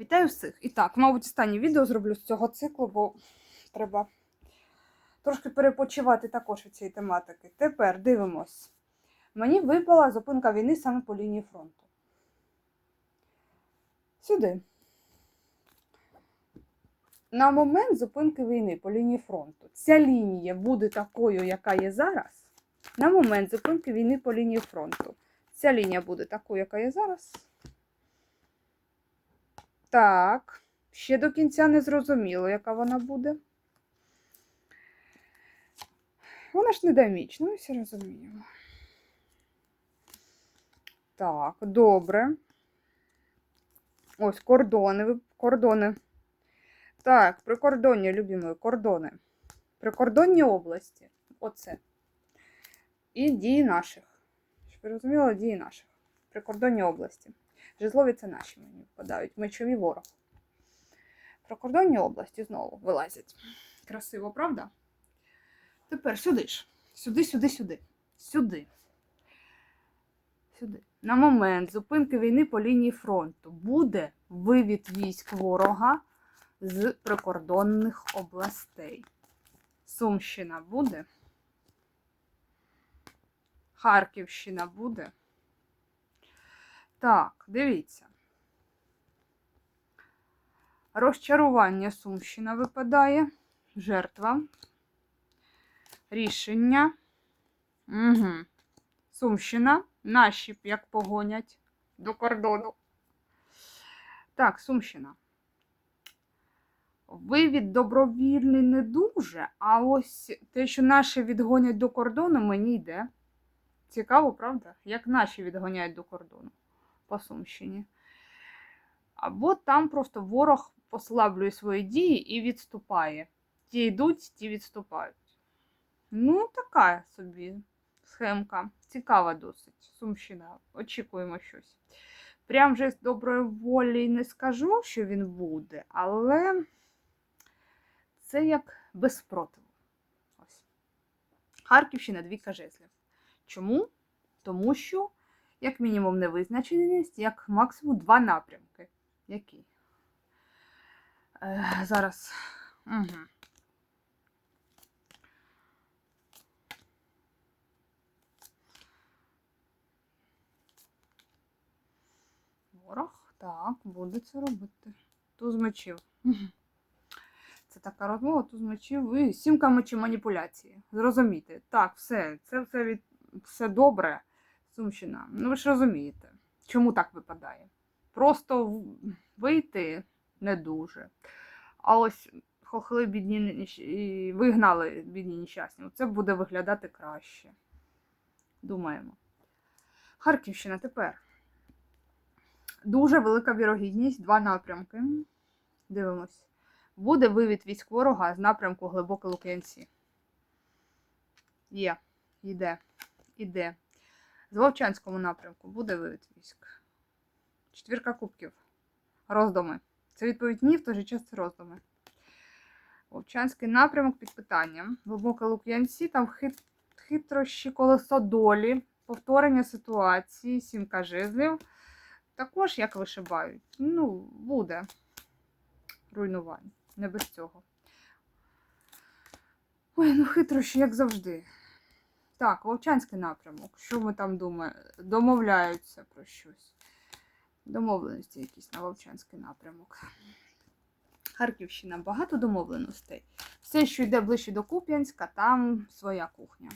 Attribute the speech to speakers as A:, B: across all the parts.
A: Вітаю всіх! І так, мабуть, останнє відео зроблю з цього циклу, бо треба трошки перепочивати також від цієї тематики. Тепер дивимось. Мені випала зупинка війни саме по лінії фронту. Сюди. На момент зупинки війни по лінії фронту. Ця лінія буде такою, яка є зараз. На момент зупинки війни по лінії фронту. Ця лінія буде такою, яка є зараз. Так, ще до кінця не зрозуміло, яка вона буде. Вона ж не динамічна, ми всі розуміємо. Так, добре. Ось кордони. Кордони. Так, прикордонні, любі мої, кордони. Прикордонні області. Оце. І дії наших. Щоб ви розуміли, дії наших. Прикордонні області. Жезлові це наші мені впадають. Мечові ворог. Прикордонні області знову вилазять. Красиво, правда? Тепер сюди ж. Сюди, сюди, сюди. Сюди. Сюди. На момент зупинки війни по лінії фронту буде вивід військ ворога з прикордонних областей. Сумщина буде. Харківщина буде. Так, дивіться. Розчарування Сумщина випадає. Жертва. Рішення. Угу. Сумщина. Наші як погонять до кордону. Так, Сумщина. Вивід добровільний не дуже, а ось те, що наші відгонять до кордону, мені йде. Цікаво, правда? Як наші відганяють до кордону по Сумщині. Або там просто ворог послаблює свої дії і відступає. Ті йдуть, ті відступають. Ну, така собі схемка. Цікава досить. Сумщина. Очікуємо щось. Прям вже з доброї волі не скажу, що він буде, але це як без спротиву. Ось. Харківщина двійка жезлів. Чому? Тому що, як мінімум, невизначеність, як максимум два напрямки. Які? Е, зараз. Угу. Ворог, так, буде це робити. Туз мечів. Це така розмова, туз мечів і сімка мечів маніпуляції. Зрозумійте. Так, все, це все від все добре, Сумщина. Ну ви ж розумієте, чому так випадає? Просто вийти не дуже. А ось хохли бідні і вигнали бідні нещасні. Це буде виглядати краще. Думаємо. Харківщина тепер. Дуже велика вірогідність, два напрямки. Дивимось. Буде вивід військ ворога з напрямку Глибоке Лук'янці. Є, йде, іде. З Вовчанському напрямку буде вивід військ. Четвірка кубків. Роздуми. Це відповідь ні, в той же час це роздуми. Вовчанський напрямок під питанням. Глибоке Лук'янці, там хит, хитрощі колесо долі, повторення ситуації, сімка жезлів. Також як вишибають. Ну, буде руйнувань. Не без цього. Ой, ну хитрощі, як завжди. Так, Вовчанський напрямок. Що ми там думаємо? Домовляються про щось. Домовленості якісь на Вовчанський напрямок. Харківщина багато домовленостей. Все, що йде ближче до Куп'янська, там своя кухня.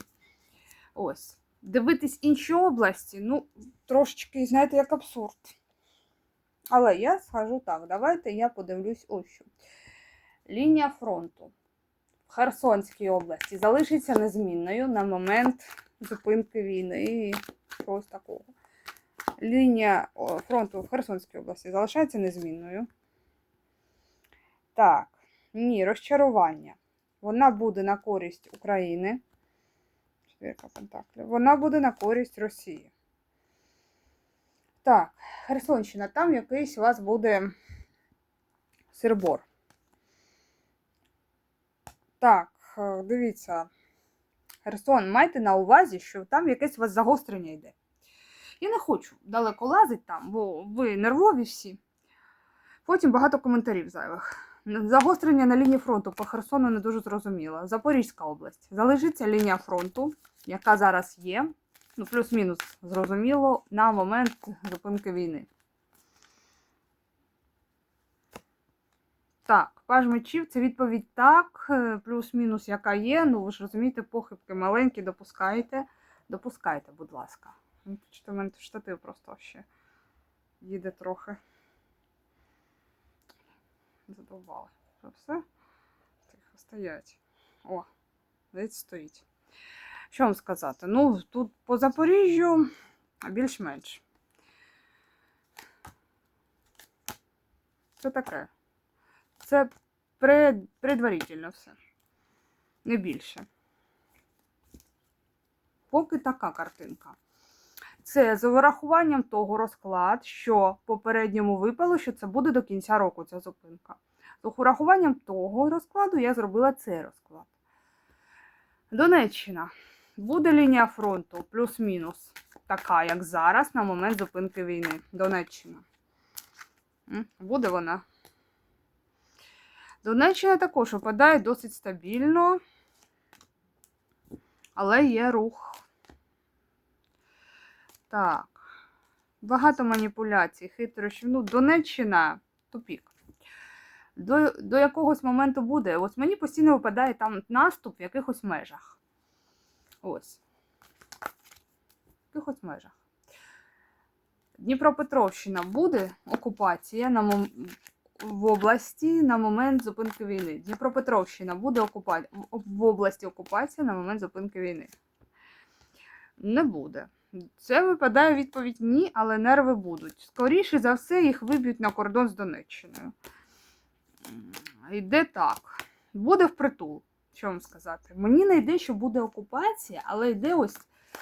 A: Ось. Дивитись інші області, ну, трошечки, знаєте, як абсурд. Але я скажу так, давайте я подивлюсь ось що. Лінія фронту Херсонській області залишиться незмінною на момент зупинки війни і чогось такого. Лінія фронту в Херсонській області залишається незмінною. Так, ні, розчарування. Вона буде на користь України. Четвірка пентаклів. Вона буде на користь Росії. Так, Херсонщина, там якийсь у вас буде сирбор. Так, е, дивіться. Херсон, майте на увазі, що там якесь у вас загострення йде. Я не хочу далеко лазити там, бо ви нервові всі. Потім багато коментарів зайвих. Загострення на лінії фронту по Херсону не дуже зрозуміло. Запорізька область. Залежиться лінія фронту, яка зараз є. Ну, плюс-мінус зрозуміло на момент зупинки війни. Так, паж мечів це відповідь так, е, плюс-мінус, яка є. Ну, ви ж розумієте, похибки маленькі, допускаєте. Допускайте, будь ласка. Ну, Чи то в мене штатив просто ще їде трохи. Задовбали. Що все? Тихо стоять. О, десь стоїть. Що вам сказати? Ну, тут по Запоріжжю більш-менш. Це таке. Це пред, предварительно все. Не більше. Поки така картинка. Це з урахуванням того розклад, що попередньому випало, що це буде до кінця року ця зупинка. З урахуванням того розкладу я зробила цей розклад. Донеччина. Буде лінія фронту плюс-мінус така, як зараз, на момент зупинки війни. Донеччина. Буде вона. Донеччина також опадає досить стабільно, але є рух. Так. Багато маніпуляцій, хитрощів. Ну, Донеччина тупік. До, до якогось моменту буде. Ось мені постійно випадає там наступ в якихось межах. Ось. В якихось межах. Дніпропетровщина буде окупація на. В області на момент зупинки війни. Дніпропетровщина буде окупа... в області окупація на момент зупинки війни. Не буде. Це випадає відповідь ні, але нерви будуть. Скоріше за все, їх виб'ють на кордон з Донеччиною. Йде так. Буде впритул. Що вам сказати? Мені не йде, що буде окупація, але йде ось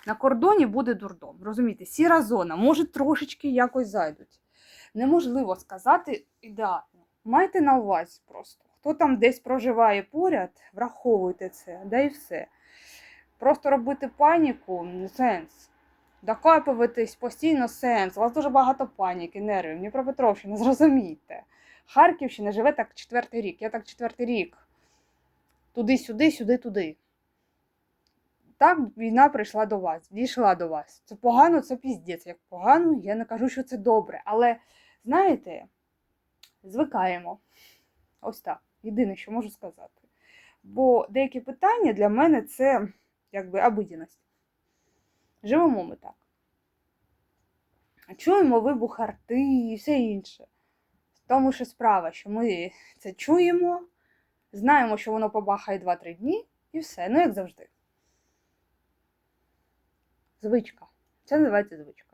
A: на кордоні буде дурдом. Розумієте, сіра зона, може трошечки якось зайдуть. Неможливо сказати ідеально. Майте на увазі просто. Хто там десь проживає поряд, враховуйте це, да і все. Просто робити паніку не сенс. Докопуватись постійно сенс. У вас дуже багато паніки, нервів. Дніпропетровщина, зрозумійте. Харківщина живе так четвертий рік. Я так четвертий рік. Туди-сюди, сюди-туди. Так війна прийшла до вас, дійшла до вас. Це погано, це піздець. Як погано, я не кажу, що це добре. Але, знаєте, звикаємо. Ось так. Єдине, що можу сказати. Бо деякі питання для мене це якби обидість. Живемо ми так. Чуємо вибух арти і все інше. В тому що справа, що ми це чуємо, знаємо, що воно побахає 2-3 дні, і все. Ну, як завжди. Звичка. Це називається звичка.